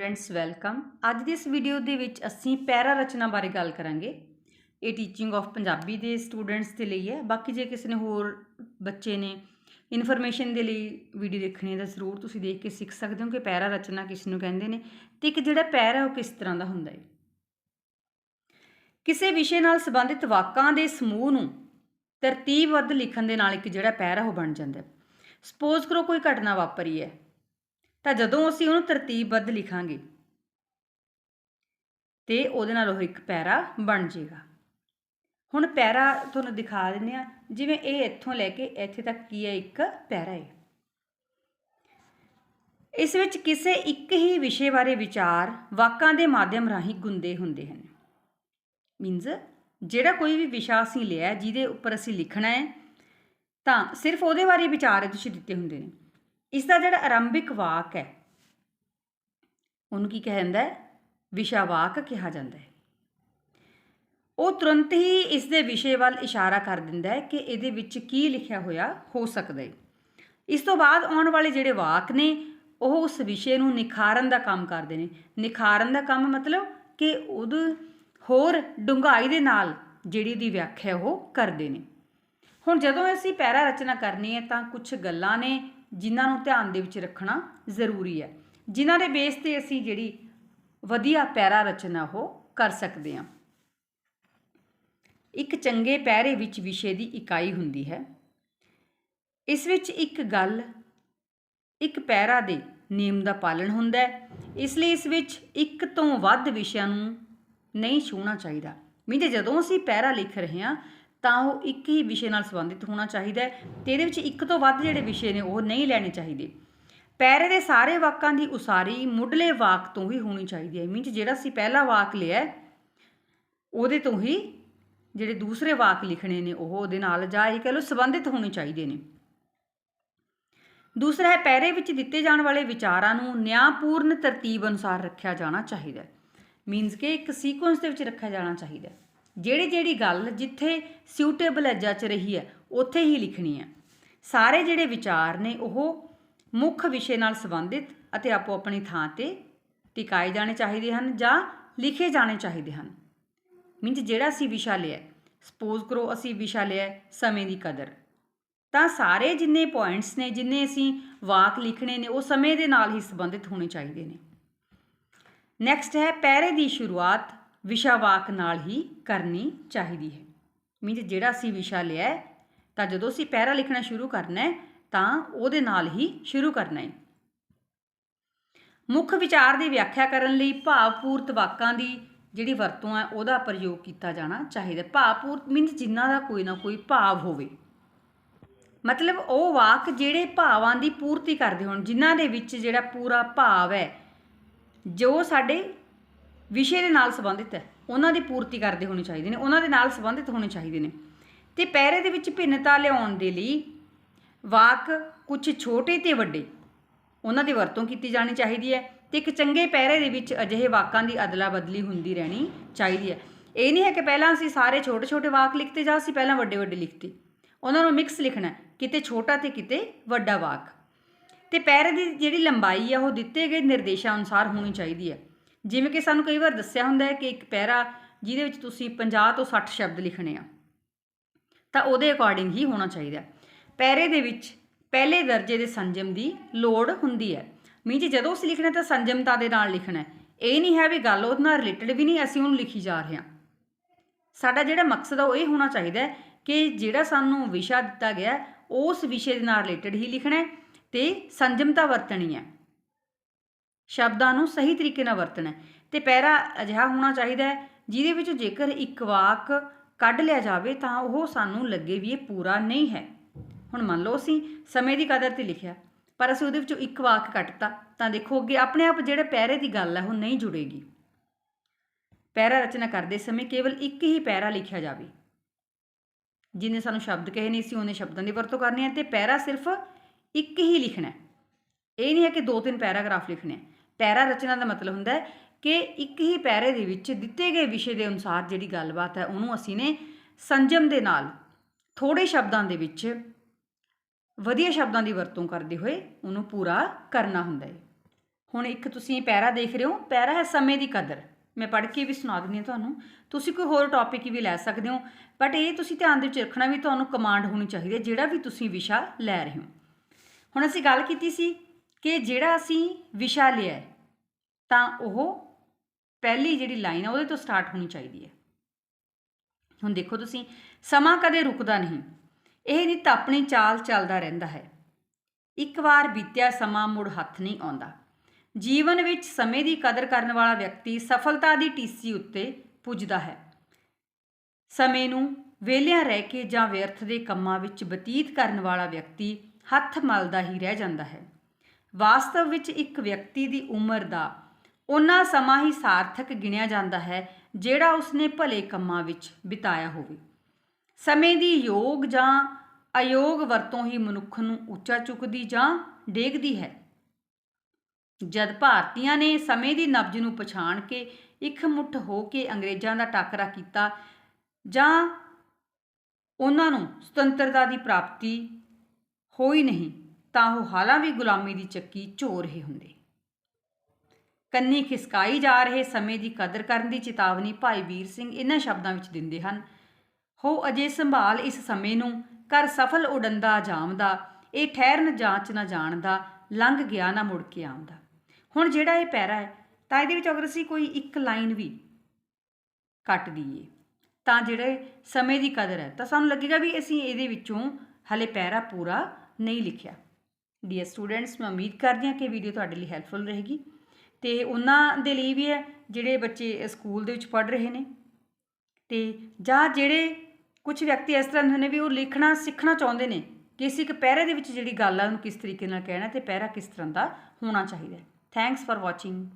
Students, welcome. ਅੱਜ ਦੀ ਇਸ video ਦੇ ਵਿੱਚ ਅਸੀਂ ਪੈਰਾ ਰਚਨਾ ਬਾਰੇ ਗੱਲ ਕਰਾਂਗੇ। ਇਹ ਟੀਚਿੰਗ ਆਫ ਪੰਜਾਬੀ ਦੇ ਸਟੂਡੈਂਟਸ ਦੇ ਲਈ ਹੈ। ਬਾਕੀ ਜੇ ਕਿਸੇ ਨੇ ਹੋਰ ਬੱਚੇ ਨੇ ਇਨਫੋਰਮੇਸ਼ਨ ਦੇ ਲਈ ਵੀਡੀਓ ਦੇਖਣੀ ਹੈ ਤਾਂ ਜ਼ਰੂਰ ਤੁਸੀਂ ਦੇਖ ਕੇ ਸਿੱਖ ਸਕਦੇ ਹੋ ਕਿ ਪੈਰਾ ਰਚਨਾ ਕਿਸ ਨੂੰ ਕਹਿੰਦੇ ਨੇ ਤੇ ਇੱਕ ਜਿਹੜਾ ਪੈਰਾ ਹੈ ਉਹ ਕਿਸ ਤਰ੍ਹਾਂ ਦਾ ਹੁੰਦਾ ਹੈ। ਕਿਸੇ ਵਿਸ਼ੇ ਨਾਲ ਸੰਬੰਧਿਤ ਵਾਕਾਂ ਦੇ ਸਮੂਹ ਨੂੰ ਤਰਤੀਬਬੱਧ ਲਿਖਣ ਦੇ ਨਾਲ ਇੱਕ ਜਿਹੜਾ ਪੈਰਾ ਉਹ ਬਣ ਜਾਂਦਾ ਹੈ। ਸਪੋਜ਼ ਕਰੋ ਕੋਈ ਘਟਨਾ ਵਾਪਰੀ ਹੈ। ਤਾਂ ਜਦੋਂ ਅਸੀਂ ਉਹਨੂੰ ਤਰਤੀਬਬੱਧ ਲਿਖਾਂਗੇ, ਤੇ ਉਹਦੇ ਨਾਲ ਉਹ ਇੱਕ ਪੈਰਾ ਬਣ ਜਾਏਗਾ ਹੁਣ ਪੈਰਾ ਤੁਹਾਨੂੰ ਦਿਖਾ ਦਿੰਦੇ ਆ ਜਿਵੇਂ ਇਹ ਇੱਥੋਂ ਲੈ ਕੇ ਇੱਥੇ ਤੱਕ ਕੀ ਹੈ, ਇੱਕ ਪੈਰਾ ਹੈ। ਇਸ ਵਿੱਚ ਕਿਸੇ ਇੱਕ ਹੀ ਵਿਸ਼ੇ ਬਾਰੇ ਵਿਚਾਰ ਵਾਕਾਂ ਦੇ ਮਾਧਿਅਮ ਰਾਹੀਂ ਗੁੰਦੇ ਹੁੰਦੇ ਹਨ। ਮੀਨਜ਼ ਜਿਹੜਾ ਕੋਈ ਵੀ ਵਿਸ਼ਾ ਅਸੀਂ ਲਿਆ, ਜਿਹਦੇ ਉੱਪਰ ਅਸੀਂ ਲਿਖਣਾ ਹੈ, ਤਾਂ ਸਿਰਫ ਉਹਦੇ ਬਾਰੇ ਵਿਚਾਰ ਇਹਦੇ 'ਚ ਦਿੱਤੇ ਹੁੰਦੇ ਨੇ। ਇਸ ਦਾ ਜਿਹੜਾ ਆਰੰਭਿਕ ਵਾਕ ਹੈ, ਉਹਨੂੰ ਕੀ ਕਿਹਾ ਜਾਂਦਾ ਹੈ? ਵਿਸ਼ਾ ਵਾਕ ਕਿਹਾ ਜਾਂਦਾ ਹੈ। ਉਹ ਤੁਰੰਤ ਹੀ ਇਸ ਦੇ ਵਿਸ਼ੇ ਵੱਲ ਇਸ਼ਾਰਾ ਕਰ ਦਿੰਦਾ ਹੈ ਕਿ ਇਹਦੇ ਵਿੱਚ ਕੀ ਲਿਖਿਆ ਹੋਇਆ ਹੋ ਸਕਦਾ ਹੈ। ਇਸ ਤੋਂ ਬਾਅਦ ਆਉਣ ਵਾਲੇ ਜਿਹੜੇ ਵਾਕ ਨੇ, ਉਹ ਉਸ ਵਿਸ਼ੇ ਨੂੰ ਨਿਖਾਰਨ ਦਾ ਕੰਮ ਕਰਦੇ ਨੇ। ਨਿਖਾਰਨ ਦਾ ਕੰਮ ਮਤਲਬ ਕਿ ਉਹਦ ਹੋਰ ਡੂੰਘਾਈ ਦੇ ਨਾਲ ਜਿਹੜੀ ਦੀ ਵਿਆਖਿਆ ਉਹ ਕਰਦੇ ਨੇ। ਹੁਣ ਜਦੋਂ ਅਸੀਂ ਪੈਰਾ ਰਚਨਾ ਕਰਨੀ ਹੈ ਤਾਂ ਕੁਝ ਗੱਲਾਂ ਨੇ ਜਿਨ੍ਹਾਂ ਨੂੰ ਧਿਆਨ ਦੇ ਵਿੱਚ ਰੱਖਣਾ ਜ਼ਰੂਰੀ ਹੈ। ਜਿਨ੍ਹਾਂ ਦੇ ਬੇਸ ਤੇ ਅਸੀਂ ਜਿਹੜੀ ਵਧੀਆ ਪੈਰਾ ਰਚਨਾ ਉਹ ਕਰ ਸਕਦੇ ਹਾਂ। ਇੱਕ ਚੰਗੇ ਪੈਰੇ ਵਿੱਚ ਵਿਸ਼ੇ ਦੀ ਇਕਾਈ ਹੁੰਦੀ ਹੈ। ਇਸ ਵਿੱਚ ਇੱਕ ਗੱਲ, ਇੱਕ ਪੈਰਾ ਦੇ ਨਿਯਮ ਦਾ ਪਾਲਣ ਹੁੰਦਾ ਹੈ। ਇਸ ਲਈ ਇਸ ਵਿੱਚ ਇੱਕ ਤੋਂ ਵੱਧ ਵਿਸ਼ਿਆਂ ਨੂੰ ਨਹੀਂ ਛੂਹਣਾ ਚਾਹੀਦਾ। ਮੀਨਸ ਜਦੋਂ ਅਸੀਂ ਪੈਰਾ ਲਿਖ ਰਹੇ ਹਾਂ ਤਾਂ ਉਹ ਇੱਕ ਹੀ ਵਿਸ਼ੇ ਨਾਲ ਸੰਬੰਧਿਤ ਹੋਣਾ ਚਾਹੀਦਾ ਹੈ ਤੇ ਇਹਦੇ ਵਿੱਚ ਇੱਕ ਤੋਂ ਵੱਧ ਜਿਹੜੇ ਵਿਸ਼ੇ ਨੇ ਉਹ ਨਹੀਂ ਲੈਣੇ ਚਾਹੀਦੇ। ਪੈਰੇ ਦੇ ਸਾਰੇ ਵਾਕਾਂ ਦੀ ਉਸਾਰੀ ਮੁੱਢਲੇ ਵਾਕ ਤੋਂ ਹੀ ਹੋਣੀ ਚਾਹੀਦੀ ਹੈ। ਮੀਨਸ ਜਿਹੜਾ ਅਸੀਂ ਪਹਿਲਾ ਵਾਕ ਲਿਆ ਉਹਦੇ ਤੋਂ ਹੀ ਜਿਹੜੇ ਦੂਸਰੇ ਵਾਕ ਲਿਖਣੇ ਨੇ, ਉਹ ਉਹਦੇ ਨਾਲ ਜਾਂ ਇਹ ਕਹ ਲਓ ਸੰਬੰਧਿਤ ਹੋਣੇ ਚਾਹੀਦੇ ਨੇ। ਦੂਸਰਾ ਹੈ, ਪੈਰੇ ਵਿੱਚ ਦਿੱਤੇ ਜਾਣ ਵਾਲੇ ਵਿਚਾਰਾਂ ਨੂੰ ਨਿਆਂਪੂਰਨ ਤਰਤੀਬ ਅਨੁਸਾਰ ਰੱਖਿਆ ਜਾਣਾ ਚਾਹੀਦਾ ਹੈ। ਮੀਨਸ ਕਿ ਇੱਕ ਸੀਕੁਐਂਸ ਦੇ ਵਿੱਚ ਰੱਖਿਆ ਜਾਣਾ ਚਾਹੀਦਾ ਹੈ। ਜਿਹੜੀ ਜਿਹੜੀ ਗੱਲ ਜਿੱਥੇ ਸਿਊਟੇਬਲ ਹੈ ਜੱਚ ਰਹੀ ਹੈ, ਉੱਥੇ ਹੀ ਲਿਖਣੀ ਹੈ। ਸਾਰੇ ਜਿਹੜੇ ਵਿਚਾਰ ਨੇ ਉਹ ਮੁੱਖ ਵਿਸ਼ੇ ਨਾਲ ਸੰਬੰਧਿਤ ਅਤੇ ਆਪੋ ਆਪਣੀ ਥਾਂ ਤੇ ਟਿਕਾਏ ਜਾਣੇ ਚਾਹੀਦੇ ਹਨ ਜਾਂ ਲਿਖੇ ਜਾਣੇ ਚਾਹੀਦੇ ਹਨ। ਮੀਨਸ ਜਿਹੜਾ ਅਸੀਂ ਵਿਸ਼ਾ ਲਿਆ ਸਪੋਜ਼ ਕਰੋ ਅਸੀਂ ਵਿਸ਼ਾ ਲਿਆ ਸਮੇਂ ਦੀ ਕਦਰ। ਤਾਂ ਸਾਰੇ ਜਿੰਨੇ ਪੁਆਇੰਟਸ ਨੇ, ਜਿੰਨੇ ਅਸੀਂ ਵਾਕ ਲਿਖਣੇ ਨੇ, ਉਹ ਸਮੇਂ ਦੇ ਨਾਲ ਹੀ ਸੰਬੰਧਿਤ ਹੋਣੇ ਚਾਹੀਦੇ ਨੇ। ਨੈਕਸਟ ਹੈ ਪੈਰੇ ਦੀ ਸ਼ੁਰੂਆਤ ਵਿਸ਼ਾ ਵਾਕ ਨਾਲ ਹੀ ਕਰਨੀ ਚਾਹੀਦੀ ਹੈ। ਮੀਨਸ ਜਿਹੜਾ ਅਸੀਂ ਵਿਸ਼ਾ ਲਿਆ ਤਾਂ ਜਦੋਂ ਅਸੀਂ ਪੈਰਾ ਲਿਖਣਾ ਸ਼ੁਰੂ ਕਰਨਾ ਹੈ, ਤਾਂ ਉਹਦੇ ਨਾਲ ਹੀ ਸ਼ੁਰੂ ਕਰਨਾ ਹੈ। ਮੁੱਖ ਵਿਚਾਰ ਦੀ ਵਿਆਖਿਆ ਕਰਨ ਲਈ ਭਾਵਪੂਰਤ ਵਾਕਾਂ ਦੀ ਜਿਹੜੀ ਵਰਤੋਂ ਹੈ, ਉਹਦਾ ਪ੍ਰਯੋਗ ਕੀਤਾ ਜਾਣਾ ਚਾਹੀਦਾ ਭਾਵਪੂਰਤ ਮੀਨਸ ਜਿਨ੍ਹਾਂ ਦਾ ਕੋਈ ਨਾ ਕੋਈ ਭਾਵ ਹੋਵੇ। ਮਤਲਬ ਉਹ ਵਾਕ ਜਿਹੜੇ ਭਾਵਾਂ ਦੀ ਪੂਰਤੀ ਕਰਦੇ ਹੋਣ, ਜਿਨ੍ਹਾਂ ਦੇ ਵਿੱਚ ਜਿਹੜਾ ਪੂਰਾ ਭਾਵ ਹੈ, ਜੋ ਸਾਡੇ ਵਿਸ਼ੇ ਦੇ ਨਾਲ ਸੰਬੰਧਿਤ ਹੈ। ਉਹਨਾਂ ਦੀ ਪੂਰਤੀ ਕਰਦੇ ਹੋਣੇ ਚਾਹੀਦੇ ਨੇ, ਉਹਨਾਂ ਦੇ ਨਾਲ ਸੰਬੰਧਿਤ ਹੋਣੇ ਚਾਹੀਦੇ ਨੇ। ਤੇ ਪੈਰੇ ਦੇ ਵਿੱਚ ਭਿੰਨਤਾ ਲਿਆਉਣ ਦੇ ਲਈ ਵਾਕ ਕੁਝ ਛੋਟੇ ਤੇ ਵੱਡੇ, ਉਹਨਾਂ ਦੀ ਵਰਤੋਂ ਕੀਤੀ ਜਾਣੀ ਚਾਹੀਦੀ ਹੈ ਤੇ ਇੱਕ ਚੰਗੇ ਪੈਰੇ ਦੇ ਵਿੱਚ ਅਜਿਹੇ ਵਾਕਾਂ ਦੀ ਅਦਲਾ ਬਦਲੀ ਹੁੰਦੀ ਰਹਿਣੀ ਚਾਹੀਦੀ ਹੈ। ਇਹ ਨਹੀਂ ਹੈ ਕਿ ਪਹਿਲਾਂ ਅਸੀਂ ਸਾਰੇ ਛੋਟੇ ਛੋਟੇ ਵਾਕ ਲਿਖਤੇ ਜਾਂ ਅਸੀਂ ਪਹਿਲਾਂ ਵੱਡੇ ਵੱਡੇ ਲਿਖਤੇ। ਉਹਨਾਂ ਨੂੰ ਮਿਕਸ ਲਿਖਣਾ ਕਿਤੇ ਛੋਟਾ ਤੇ ਕਿਤੇ ਵੱਡਾ ਵਾਕ। ਤੇ ਪੈਰੇ ਦੀ ਜਿਹੜੀ ਲੰਬਾਈ ਆ, ਉਹ ਦਿੱਤੇ ਗਏ ਨਿਰਦੇਸ਼ਾਂ ਅਨੁਸਾਰ ਹੋਣੀ ਚਾਹੀਦੀ ਹੈ। ਜਿਵੇਂ ਕਿ ਸਾਨੂੰ ਕਈ ਵਾਰ ਦੱਸਿਆ ਹੁੰਦਾ ਹੈ ਕਿ ਇੱਕ ਪੈਰਾ ਜਿਹਦੇ ਵਿੱਚ ਤੁਸੀਂ 50 ਤੋਂ 60 ਸ਼ਬਦ ਲਿਖਣੇ ਆ, ਤਾਂ ਉਹਦੇ ਅਕੋਰਡਿੰਗ ਹੀ ਹੋਣਾ ਚਾਹੀਦਾ ਪੈਰੇ ਦੇ ਵਿੱਚ ਪਹਿਲੇ ਦਰਜੇ ਦੇ ਸੰਜਮ ਦੀ ਲੋੜ ਹੁੰਦੀ ਹੈ। ਮੀਨਸ ਜਦੋਂ ਅਸੀਂ ਲਿਖਣਾ ਤਾਂ ਸੰਜਮਤਾ ਦੇ ਨਾਲ ਲਿਖਣਾ ਇਹ ਨਹੀਂ ਹੈ ਵੀ ਗੱਲ ਉਹਦੇ ਨਾਲ ਰਿਲੇਟਡ ਵੀ ਨਹੀਂ, ਅਸੀਂ ਉਹਨੂੰ ਲਿਖੀ ਜਾ ਰਹੇ ਹਾਂ। ਸਾਡਾ ਜਿਹੜਾ ਮਕਸਦ ਆ ਉਹ ਇਹ ਹੋਣਾ ਚਾਹੀਦਾ ਹੈ ਕਿ ਜਿਹੜਾ ਸਾਨੂੰ ਵਿਸ਼ਾ ਦਿੱਤਾ ਗਿਆ ਉਸ ਵਿਸ਼ੇ ਦੇ ਨਾਲ ਰਿਲੇਟਡ ਹੀ ਲਿਖਣਾ ਹੈ ਤੇ ਸੰਜਮਤਾ ਵਰਤਣੀ ਹੈ। ਸ਼ਬਦਾਂ ਨੂੰ ਸਹੀ ਤਰੀਕੇ ਨਾਲ ਵਰਤਣਾ ਹੈ। ਤੇ ਪੈਰਾ ਅਜਿਹਾ ਹੋਣਾ ਚਾਹੀਦਾ ਹੈ, ਜਿਹਦੇ ਵਿੱਚ ਜੇਕਰ ਇੱਕ ਵਾਕ ਕੱਢ ਲਿਆ ਜਾਵੇ ਤਾਂ ਉਹ ਸਾਨੂੰ ਲੱਗੇ ਵੀ ਇਹ ਪੂਰਾ ਨਹੀਂ ਹੈ। ਹੁਣ ਮੰਨ ਲਓ ਅਸੀਂ ਸਮੇਂ ਦੀ ਕਦਰ ਤੇ ਲਿਖਿਆ, ਪਰ ਅਸੀਂ ਉਹਦੇ ਵਿੱਚੋਂ ਇੱਕ ਵਾਕ ਕੱਟਤਾ, ਤਾਂ ਦੇਖੋ ਅੱਗੇ ਆਪਣੇ ਆਪ ਜਿਹੜੇ ਪੈਰੇ ਦੀ ਗੱਲ ਹੈ ਉਹ ਨਹੀਂ ਜੁੜੇਗੀ। ਪੈਰਾ ਰਚਨਾ ਕਰਦੇ ਸਮੇਂ ਕੇਵਲ ਇੱਕ ਹੀ ਪੈਰਾ ਲਿਖਿਆ ਜਾਵੇ। ਜਿਨੇ ਸਾਨੂੰ ਸ਼ਬਦ ਕਹੇ ਨਹੀਂ ਸੀ ਉਹਨੇ ਸ਼ਬਦਾਂ ਦੀ ਵਰਤੋਂ ਕਰਨੀ ਹੈ ਤੇ ਪੈਰਾ ਸਿਰਫ ਇੱਕ ਹੀ ਲਿਖਣਾ ਇਹ ਨਹੀਂ ਹੈ ਕਿ ਦੋ ਤਿੰਨ ਪੈਰਾਗ੍ਰਾਫ ਲਿਖਣੇ ਪੈਰਾ ਰਚਨਾ ਦਾ ਮਤਲਬ ਹੁੰਦਾ ਹੈ ਕਿ ਇੱਕ ਹੀ ਪੈਰੇ ਦੇ ਵਿੱਚ ਦਿੱਤੇ ਗਏ ਵਿਸ਼ੇ ਦੇ ਅਨੁਸਾਰ ਜਿਹੜੀ ਗੱਲਬਾਤ ਹੈ ਉਹਨੂੰ ਅਸੀਂ ਨੇ ਸੰਜਮ ਦੇ ਨਾਲ ਥੋੜੇ ਸ਼ਬਦਾਂ ਦੇ ਵਿੱਚ ਵਧੀਆ ਸ਼ਬਦਾਂ ਦੀ ਵਰਤੋਂ ਕਰਦੇ ਹੋਏ ਉਹਨੂੰ ਪੂਰਾ ਕਰਨਾ ਹੁੰਦਾ ਹੈ। ਹੁਣ ਇੱਕ ਤੁਸੀਂ ਪੈਰਾ ਦੇਖ ਰਹੇ ਹੋ ਪੈਰਾ ਹੈ ਸਮੇਂ ਦੀ ਕਦਰ। ਮੈਂ ਪੜ੍ਹ ਕੇ ਵੀ ਸੁਣਾ ਦਿੰਦੀ ਹਾਂ ਤੁਹਾਨੂੰ। ਤੁਸੀਂ ਕੋਈ ਹੋਰ ਟੌਪਿਕ ਵੀ ਲੈ ਸਕਦੇ ਹੋ ਬਟ ਇਹ ਤੁਸੀਂ ਧਿਆਨ ਦੇ ਵਿੱਚ ਰੱਖਣਾ ਵੀ ਤੁਹਾਨੂੰ ਕਮਾਂਡ ਹੋਣੀ ਚਾਹੀਦੀ ਹੈ ਜਿਹੜਾ ਵੀ ਤੁਸੀਂ ਵਿਸ਼ਾ ਲੈ ਰਹੇ ਹੋ। ਹੁਣ ਅਸੀਂ ਗੱਲ ਕੀਤੀ ਸੀ ਕਿ ਜਿਹੜਾ ਅਸੀਂ ਵਿਸ਼ਾ ਲਿਆ ਹੈ, ਤਾਂ ਉਹ ਪਹਿਲੀ ਜਿਹੜੀ ਲਾਈਨ ਹੈ ਉਹਦੇ ਤੋਂ ਸਟਾਰਟ ਹੋਣੀ ਚਾਹੀਦੀ ਹੈ। ਹੁਣ ਦੇਖੋ ਤੁਸੀਂ, ਸਮਾਂ ਕਦੇ ਰੁਕਦਾ ਨਹੀਂ। ਇਹ ਨਿਤ ਆਪਣੀ ਚਾਲ ਚੱਲਦਾ ਰਹਿੰਦਾ ਹੈ। ਇੱਕ ਵਾਰ ਬੀਤਿਆ ਸਮਾਂ ਮੁੜ ਹੱਥ ਨਹੀਂ ਆਉਂਦਾ। ਜੀਵਨ ਵਿੱਚ ਸਮੇਂ ਦੀ ਕਦਰ ਕਰਨ ਵਾਲਾ ਵਿਅਕਤੀ ਸਫਲਤਾ ਦੀ ਟੀਸੀ ਉੱਤੇ ਪੁੱਜਦਾ ਹੈ। ਸਮੇਂ ਨੂੰ ਵਿਹਲਿਆਂ ਰਹਿ ਕੇ ਜਾਂ ਵਿਅਰਥ ਦੇ ਕੰਮਾਂ ਵਿੱਚ ਬਤੀਤ ਕਰਨ ਵਾਲਾ ਵਿਅਕਤੀ ਹੱਥ ਮਲਦਾ ਹੀ ਰਹਿ ਜਾਂਦਾ ਹੈ। ਵਾਸਤਵ ਵਿੱਚ ਇੱਕ ਵਿਅਕਤੀ ਦੀ ਉਮਰ ਦਾ ਉਹਨਾਂ ਸਮਾਂ ਹੀ ਸਾਰਥਕ ਗਿਣਿਆ ਜਾਂਦਾ ਹੈ, ਜਿਹੜਾ ਉਸਨੇ ਭਲੇ ਕੰਮਾਂ ਵਿੱਚ ਬਿਤਾਇਆ ਹੋਵੇ। ਸਮੇਂ ਦੀ ਯੋਗ ਜਾਂ ਅਯੋਗ ਵਰਤੋਂ ਹੀ ਮਨੁੱਖ ਨੂੰ ਉੱਚਾ ਚੁੱਕਦੀ ਜਾਂ ਡੇਗਦੀ ਹੈ। ਜਦ ਭਾਰਤੀਆਂ ਨੇ ਸਮੇਂ ਦੀ ਨਬਜ ਨੂੰ ਪਛਾਣ ਕੇ ਇਕਮੁੱਠ ਹੋ ਕੇ ਅੰਗਰੇਜ਼ਾਂ ਦਾ ਟਾਕਰਾ ਕੀਤਾ ਜਾਂ ਉਹਨਾਂ ਨੂੰ ਸੁਤੰਤਰਤਾ ਦੀ ਪ੍ਰਾਪਤੀ ਹੋਈ ਨਹੀਂ, ਤਾਂ ਉਹ ਹਾਲਾਂ ਵੀ ਗੁਲਾਮੀ ਦੀ ਚੱਕੀ ਝੋ ਰਹੇ ਹੁੰਦੇ। ਕੰਨੀ ਖਿਸਕਾਈ ਜਾ ਰਹੇ ਸਮੇਂ ਦੀ ਕਦਰ ਕਰਨ ਦੀ ਚੇਤਾਵਨੀ ਭਾਈ ਵੀਰ ਸਿੰਘ ਇਹਨਾਂ ਸ਼ਬਦਾਂ ਵਿੱਚ ਦਿੰਦੇ ਹਨ। ਹੋ ਅਜੇ ਸੰਭਾਲ ਇਸ ਸਮੇਂ ਨੂੰ ਕਰ ਸਫਲ ਉਡੰਦਾ ਜਾਮਦਾ, ਇਹ ਠਹਿਰਨ ਜਾਂਚ ਨਾ ਜਾਣਦਾ, ਲੰਘ ਗਿਆ ਨਾ ਮੁੜ ਕੇ ਆਉਂਦਾ। ਹੁਣ ਜਿਹੜਾ ਇਹ ਪੈਰਾ ਹੈ, ਤਾਂ ਇਹਦੇ ਵਿੱਚ ਅਗਰ ਅਸੀਂ ਕੋਈ ਇੱਕ ਲਾਈਨ ਵੀ ਕੱਟ ਦਈਏ, ਤਾਂ ਜਿਹੜੇ ਸਮੇਂ ਦੀ ਕਦਰ ਹੈ, ਤਾਂ ਸਾਨੂੰ ਲੱਗੇਗਾ ਵੀ ਅਸੀਂ ਇਹਦੇ ਵਿੱਚੋਂ ਹਲੇ ਪੈਰਾ ਪੂਰਾ ਨਹੀਂ ਲਿਖਿਆ। ਡੀਅਰ ਸਟੂਡੈਂਟਸ ਮੈਂ ਉਮੀਦ ਕਰਦੀ ਹਾਂ ਕਿ ਵੀਡੀਓ ਤੁਹਾਡੇ ਲਈ ਹੈਲਪਫੁਲ ਰਹੇਗੀ। ਅਤੇ ਉਹਨਾਂ ਦੇ ਲਈ ਵੀ ਹੈ, ਜਿਹੜੇ ਬੱਚੇ ਸਕੂਲ ਦੇ ਵਿੱਚ ਪੜ੍ਹ ਰਹੇ ਨੇ। ਅਤੇ ਜਾਂ ਜਿਹੜੇ ਕੁਝ ਵਿਅਕਤੀ ਇਸ ਤਰ੍ਹਾਂ ਦੇ ਹੁੰਦੇ ਨੇ ਵੀ ਉਹ ਲਿਖਣਾ, ਸਿੱਖਣਾ ਚਾਹੁੰਦੇ ਨੇ ਕਿ ਅਸੀਂ ਇੱਕ ਪੈਰੇ ਦੇ ਵਿੱਚ ਜਿਹੜੀ ਗੱਲ ਆ ਉਹਨੂੰ ਕਿਸ ਤਰੀਕੇ ਨਾਲ ਕਹਿਣਾ ਅਤੇ ਪੈਰਾ ਕਿਸ ਤਰ੍ਹਾਂ ਦਾ ਹੋਣਾ ਚਾਹੀਦਾ ਥੈਂਕਸ ਫਾਰ ਵਾਚਿੰਗ